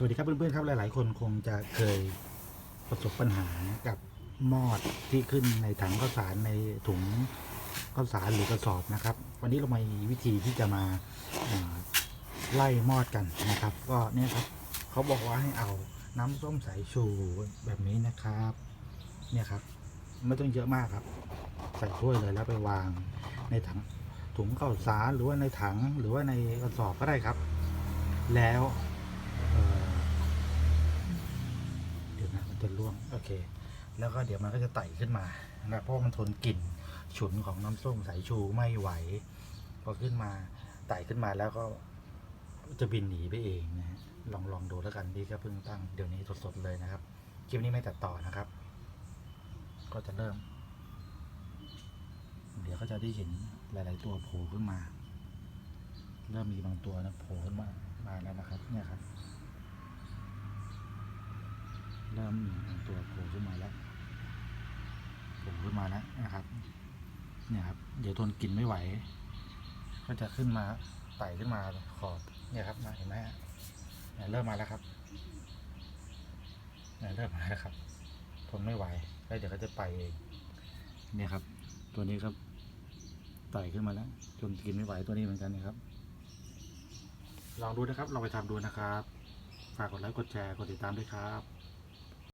สวัสดีครับเพื่อนๆครับหลายๆ คนคงจะเคยประสบปัญหากับมอดที่ขึ้นในถังข้าวสารในถุงข้าวสารหรือกระสอบนะครับ วันนี้เรามีวิธีที่จะมาไล่มอดกันนะครับ ก็เนี่ยครับเขาบอกว่าให้เอาน้ำส้มสายชูแบบนี้นะครับ เนี่ยครับไม่ต้องเยอะมากครับ ใส่ถ้วยเลยแล้วไปวางในถังถุงข้าวสารหรือว่าในถังหรือว่าในกระสอบก็ได้ครับ แล้ว เดินะมันจะร่วงโอเค แล้วก็เดี๋ยวมันก็จะไต่ขึ้นมานะเพราะมันทนกลิ่นฉุนของน้ำส้มสายชูไม่ไหว พอขึ้นมาไต่ขึ้นมาแล้วก็จะบินหนีไปเองนะลองลองดูแล้วกันพี่ก็เพิ่งตั้งเดี๋ยวนี้สดๆเลยนะครับคลิปนี้ไม่ตัดต่อนะครับ ก็จะเริ่ม เดี๋ยวก็จะได้เห็นหลาย ๆ ตัวโผล่ขึ้นมา เริ่มมีบางตัวนะโผล่ขึ้นมามาแล้วนะครับ เนี่ยครับ เริ่มมีตัวโผล่ขึ้นมาแล้วโผล่ขึ้นมาแล้วนะครับ เนี่ยครับ เดี๋ยวทนกลิ่นไม่ไหว ก็จะขึ้นมาไต่ขึ้นมาขอบเนี่ยครับมาเห็นไหมเริ่มมาแล้วครับเริ่มมาแล้วครับ ทนไม่ไหวแล้วเดี๋ยวก็จะไปเองเนี่ยครับ ตัวนี้ครับไต่ขึ้นมาแล้วจนกินไม่ไหวตัวนี้เหมือนกันนะครับ ลองดูนะครับลองไปทำดูนะครับ ฝากกดไลค์กดแชร์กดติดตามด้วยครับ